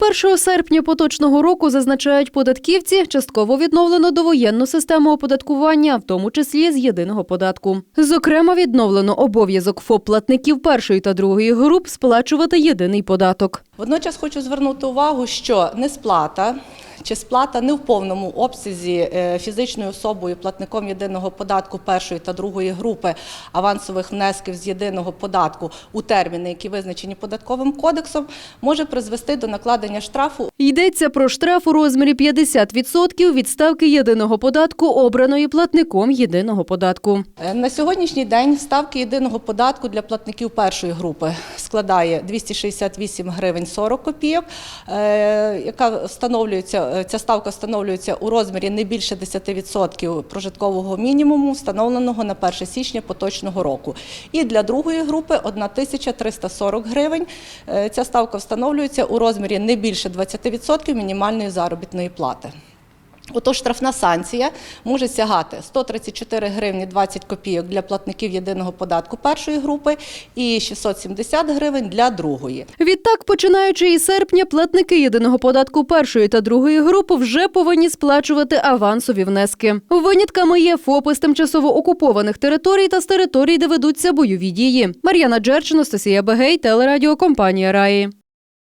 1 серпня поточного року зазначають податківці, частково відновлено довоєнну систему оподаткування, в тому числі з єдиного податку. Зокрема, відновлено обов'язок ФОП-платників першої та другої груп сплачувати єдиний податок. Водночас хочу звернути увагу, що несплата чи сплата не в повному обсязі е, фізичною особою платником єдиного податку першої та другої групи авансових внесків з єдиного податку у терміни, які визначені податковим кодексом, може призвести до накладення штрафу Йдеться про штраф у розмірі 50% від ставки єдиного податку, обраної платником єдиного податку. Е, На сьогоднішній день ставки єдиного податку для платників першої групи складає 268 гривень 40 копійок, е, яка встановлюється, е, ця ставка встановлюється у розмірі не більше 10% прожиткового мінімуму, встановленого на 1 січня поточного року. І для другої групи 1340 гривень. Е, Ця ставка встановлюється у розмірі не більше 20% мінімальної заробітної плати. Отож, штрафна санкція може сягати 134 гривні 20 копійок для платників єдиного податку першої групи і 670 гривень для другої. Відтак, починаючи із серпня, платники єдиного податку першої та другої групи вже повинні сплачувати авансові внески. Винятками є ФОПи з тимчасово окупованих територій та з територій, де ведуться бойові дії. Мар'яна Джерчин, Анастасія Бегей, телерадіокомпанія Раї.